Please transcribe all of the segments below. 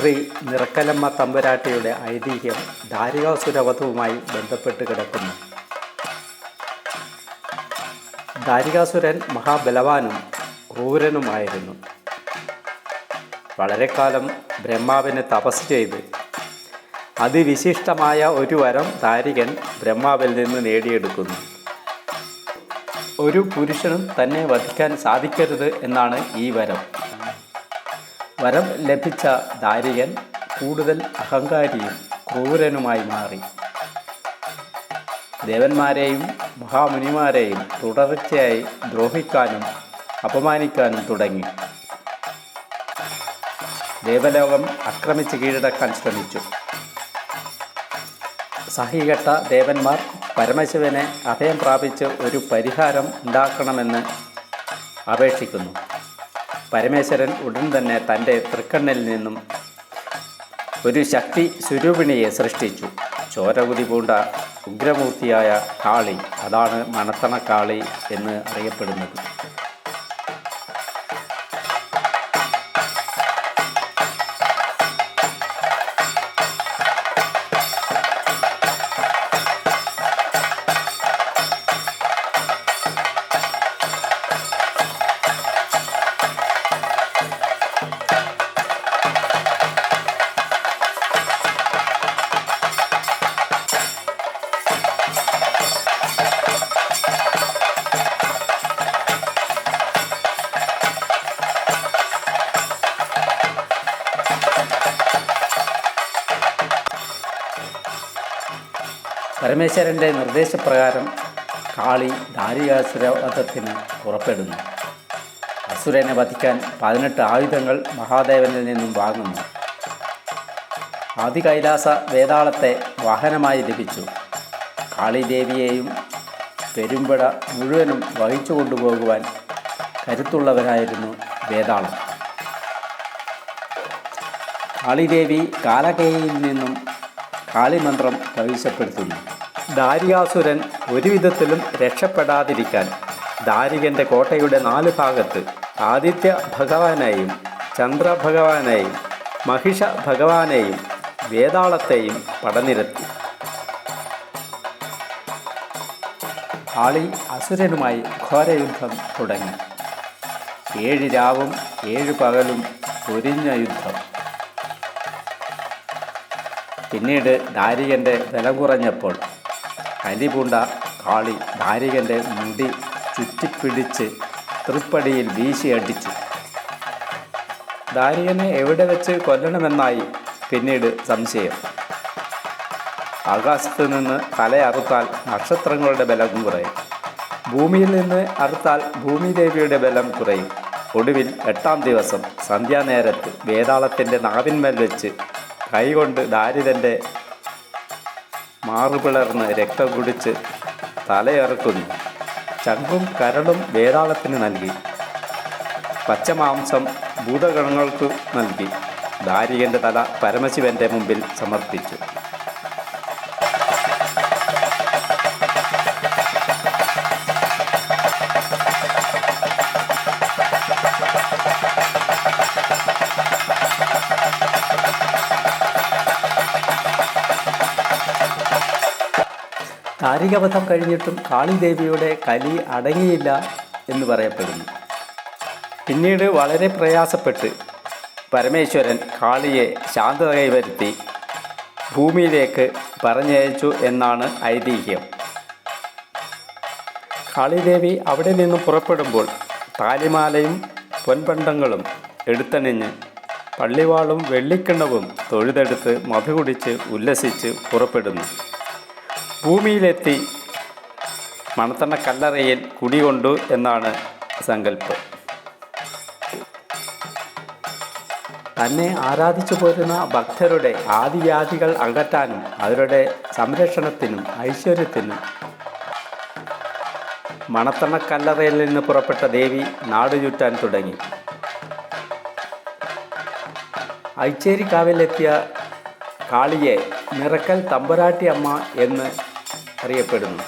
ശ്രീ നിറക്കലമ്മ തമ്പുരാട്ടിയുടെ ഐതിഹ്യം ദാരികാസുരവധവുമായി ബന്ധപ്പെട്ട് കിടക്കുന്നു. ദാരികാസുരൻ മഹാബലവാനും ക്രൂരനുമായിരുന്നു. വളരെ കാലം ബ്രഹ്മാവിനെ തപസ് ചെയ്ത് അതിവിശിഷ്ടമായ ഒരു വരം ദാരികൻ ബ്രഹ്മാവിൽ നിന്ന് നേടിയെടുക്കുന്നു. ഒരു പുരുഷനും തന്നെ വധിക്കാൻ സാധിക്കരുത് എന്നാണ് ഈ വരം. വരം ലഭിച്ച ദാരികൻ കൂടുതൽ അഹങ്കാരിയും ക്രൂരനുമായി മാറി. ദേവന്മാരെയും മഹാമുനിമാരെയും തുടർച്ചയായി ദ്രോഹിക്കാനും അപമാനിക്കാനും തുടങ്ങി. ദേവലോകം ആക്രമിച്ച് കീഴടക്കാൻ ശ്രമിച്ചു. സഹികെട്ട ദേവന്മാർ പരമശിവനെ അഭയം പ്രാപിച്ച് ഒരു പരിഹാരം ഉണ്ടാക്കണമെന്ന് അപേക്ഷിക്കുന്നു. പരമേശ്വരൻ ഉടൻ തന്നെ തന്റെ തൃക്കണ്ണിൽ നിന്നും ഒരു ശക്തി സ്വരൂപിണിയെ സൃഷ്ടിച്ചു. ചോരകുതി പൂണ്ട ഉഗ്രമൂർത്തിയായ കാളി അതാണ് മണത്തണ കാളി എന്ന് അറിയപ്പെടുന്നത്. പരമേശ്വരന്റെ നിർദ്ദേശപ്രകാരം കാളി ദാരികാസുരവധത്തിന് പുറപ്പെടുന്നു. അസുരനെ വധിക്കാൻ പതിനെട്ട് ആയുധങ്ങൾ മഹാദേവനിൽ നിന്നും വാങ്ങുന്നു. ആദി കൈലാസ വേതാളത്തെ വാഹനമായി ലഭിച്ചു. കാളിദേവിയെയും പെരുമ്പട മുഴുവനും വഹിച്ചു കൊണ്ടുപോകുവാൻ കരുത്തുള്ളവരായിരുന്നു വേതാളം. കാളിദേവി കാലകേയിൽ നിന്നും കാളിമന്ത്രം പ്രവേശപ്പെടുത്തുന്നു ദാരികാസുരൻ ഒരുവിധത്തിലും രക്ഷപ്പെടാതിരിക്കാൻ ദാരികന്റെ കോട്ടയുടെ നാല് ഭാഗത്ത് ആദിത്യ ഭഗവാനെയും ചന്ദ്രഭഗവാനെയും മഹിഷ ഭഗവാനെയും വേതാളത്തെയും പടനിരത്തി. കാളി അസുരനുമായി ഘോരയുദ്ധം തുടങ്ങി. ഏഴ് രാവും ഏഴ് പകലും പൊരിഞ്ഞ യുദ്ധം. പിന്നീട് ദാരികന്റെ ബലം കുറഞ്ഞപ്പോൾ കലിപൂണ്ട കാളി ദാരികന്റെ മുടി ചുറ്റിപ്പിടിച്ച് തൃപ്പടിയിൽ വീശിയടിച്ചു ദാരികനെ എവിടെ വെച്ച് കൊല്ലണമെന്നായി പിന്നീട് സംശയം. ആകാശത്ത് നിന്ന് തല അറുത്താൽ നക്ഷത്രങ്ങളുടെ ബലം കുറയും. ഭൂമിയിൽ നിന്ന് അറുത്താൽ ഭൂമിദേവിയുടെ ബലം കുറയും. ഒടുവിൽ എട്ടാം ദിവസം സന്ധ്യാനേരത്ത് വേതാളത്തിന്റെ നാവിന്മേൽ വെച്ച് കൈകൊണ്ട് ദാരിതന്റെ മാറുപിളർന്ന് രക്തം കുടിച്ച് തലയിറക്കുന്നു. ചങ്കും കരളും വേതാളത്തിന് നൽകി. പച്ചമാംസം ഭൂതഗണങ്ങൾക്ക് നൽകി. ദാരികന്റെ തല പരമശിവന്റെ മുമ്പിൽ സമർപ്പിച്ചു. താരികവധം കഴിഞ്ഞിട്ടും കാളിദേവിയുടെ കലി അടങ്ങിയില്ല എന്ന് പറയപ്പെടുന്നു. പിന്നീട് വളരെ പ്രയാസപ്പെട്ട് പരമേശ്വരൻ കാളിയെ ശാന്തത കൈവരുത്തി ഭൂമിയിലേക്ക് പറഞ്ഞയച്ചു എന്നാണ് ഐതിഹ്യം. കാളിദേവി അവിടെ നിന്ന് പുറപ്പെടുമ്പോൾ താലിമാലയും പൊൻപണ്ടങ്ങളും എടുത്തണിഞ്ഞ് പള്ളിവാളും വെള്ളിക്കിണ്ണവും തൊഴുതെടുത്ത് മധു കുടിച്ച് ഉല്ലസിച്ച് പുറപ്പെടുന്നു. ഭൂമിയിലെത്തി മണത്തണ്ണ കല്ലറയിൽ കുടികൊണ്ടു എന്നാണ് സങ്കല്പം. തന്നെ ആരാധിച്ചു പോരുന്ന ഭക്തരുടെ ആദിവ്യാധികൾ അകറ്റാനും അവരുടെ സംരക്ഷണത്തിനും ഐശ്വര്യത്തിനും മണത്തണ്ണ കല്ലറയിൽ നിന്ന് പുറപ്പെട്ട ദേവി നാടുചുറ്റാൻ തുടങ്ങി. ഐച്ചേരിക്കാവിലെത്തിയ കാളിയെ നിറക്കൽ തമ്പുരാട്ടി അമ്മ എന്ന് അറിയപ്പെടുന്നു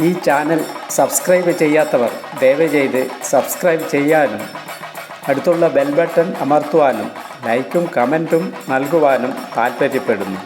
ഈ ചാനൽ സബ്സ്ക്രൈബ് ചെയ്യാത്തവർ ദയവ് ചെയ്ത് സബ്സ്ക്രൈബ് ചെയ്യാനും അടുത്തുള്ള ബെൽ ബട്ടൺ അമർത്തുവാനും ലൈക്കും കമന്റും നൽകുവാനും താൽപ്പര്യപ്പെടുന്നു